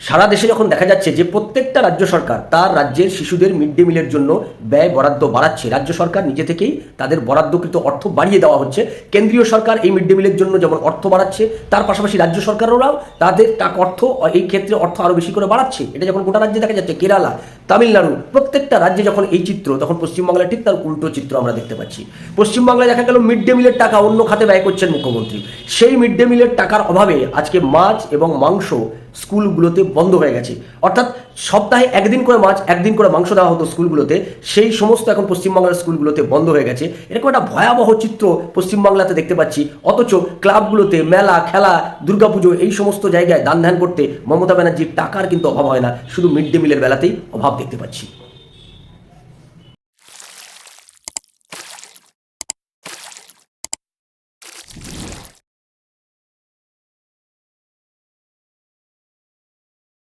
সারা দেশে যখন দেখা যাচ্ছে যে প্রত্যেকটা রাজ্য সরকার তার রাজ্যের শিশুদের মিড ডে মিলের জন্য ব্যয় বরাদ্দ বাড়াচ্ছে, রাজ্য সরকার নিজে থেকেই তাদের বরাদ্দকৃত অর্থ বাড়িয়ে দেওয়া হচ্ছে। কেন্দ্রীয় সরকার এই মিড ডে মিলের জন্য যেমন অর্থ বাড়াচ্ছে, তার পাশাপাশি রাজ্য সরকারেরাও তাদের টাকা অর্থ এই ক্ষেত্রে অর্থ আরও বেশি করে বাড়াচ্ছে। এটা যখন গোটা রাজ্যে দেখা যাচ্ছে, কেরালা, তামিলনাড়ু, প্রত্যেকটা রাজ্যে যখন এই চিত্র, তখন পশ্চিমবাংলায় ঠিক তার উল্টো চিত্র আমরা দেখতে পাচ্ছি। পশ্চিমবাংলায় দেখা গেল মিড ডে মিলের টাকা অন্য খাতে ব্যয় করছেন মুখ্যমন্ত্রী। সেই মিড ডে মিলের টাকার অভাবে আজকে মাছ এবং মাংস স্কুলগুলোতে বন্ধ হয়ে গেছে। অর্থাৎ সপ্তাহে একদিন করে মাছ, একদিন করে মাংস দেওয়া হতো স্কুলগুলোতে। সেই সমস্ত এখন পশ্চিমবাংলার স্কুলগুলোতে বন্ধ হয়ে গেছে। এরকম একটা ভয়াবহ চিত্র পশ্চিমবাংলাতে দেখতে পাচ্ছি। অথচ ক্লাবগুলোতে মেলা, খেলা, দুর্গাপুজো এই সমস্ত জায়গায় দান ধ্যান করতে মমতা ব্যানার্জির টাকার কিন্তু অভাব হয় না। শুধু মিড ডে মিলের বেলাতেই অভাব দেখতে পাচ্ছি।